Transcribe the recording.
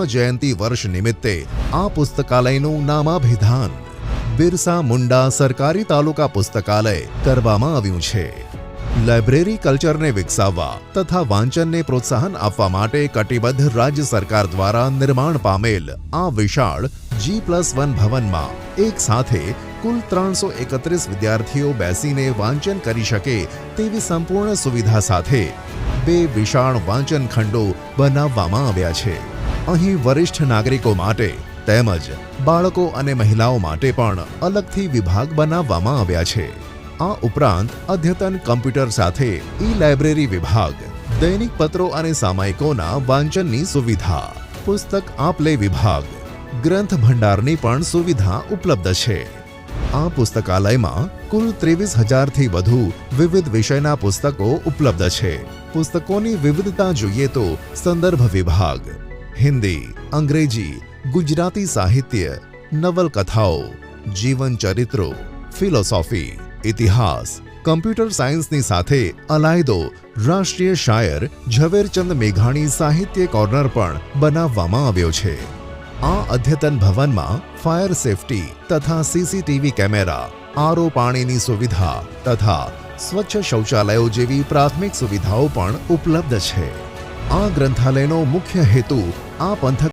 જયંતિ વર્ષ નિમિત્તે આ પુસ્તકાલયનું નામાભિધાન બિરસા મુંડા સરકારી તાલુકા પુસ્તકાલય કરવામાં આવ્યું છે. લાઇબ્રેરી કલ્ચરને વિકસાવવા તથા વાંચનને પ્રોત્સાહન આપવા માટે કટિબદ્ધ રાજ્ય સરકાર દ્વારા નિર્માણ પામેલ આ વિશાળ જી પ્લસ વન ભવનમાં એક સાથે કુલ ત્રણસો એકત્રીસ વિદ્યાર્થીઓ બેસીને વાંચન કરી શકે તેવી સંપૂર્ણ સુવિધા સાથે બે વિશાળ વાંચન ખંડો બનાવવામાં આવ્યા છે. અહીં વરિષ્ઠ નાગરિકો માટે તેમજ બાળકો અને મહિલાઓ માટે પણ અલગથી વિભાગ બનાવવામાં આવ્યા છે. આ ઉપરાંત અદ્યતન કમ્પ્યુટર સાથે ઈ લાઇબ્રેરી વિભાગ, દૈનિક પત્રો અને સામાયિકોના વાંચનની સુવિધા, પુસ્તક આપ-લે વિભાગ, ગ્રંથ ભંડારની પણ સુવિધા ઉપલબ્ધ છે. આ પુસ્તકાલયમાં કુલ ત્રેવીસ હજારથી વધુ વિવિધ વિષયના પુસ્તકો ઉપલબ્ધ છે. પુસ્તકોની વિવિધતા જોઈએ તો સંદર્ભ વિભાગ હિન્દી, અંગ્રેજી, ગુજરાતી સાહિત્ય, નવલકથાઓ, જીવન ચરિત્રો, ફિલોસોફી, ઇતિહાસ, કમ્પ્યુટર સાયન્સની સાથે અલાયદો રાષ્ટ્રીય શાયર ઝવેરચંદ મેઘાણી સાહિત્ય કોર્નર પણ બનાવવામાં આવ્યો છે. આ અદ્યતન ભવનમાં ફાયર સેફટી તથા સીસીટીવી કેમેરા, આરો પાણીની સુવિધા તથા સ્વચ્છ શૌચાલયો જેવી પ્રાથમિક સુવિધાઓ પણ ઉપલબ્ધ છે. આ ગ્રંથાલયનો મુખ્ય હેતુ આ પંથક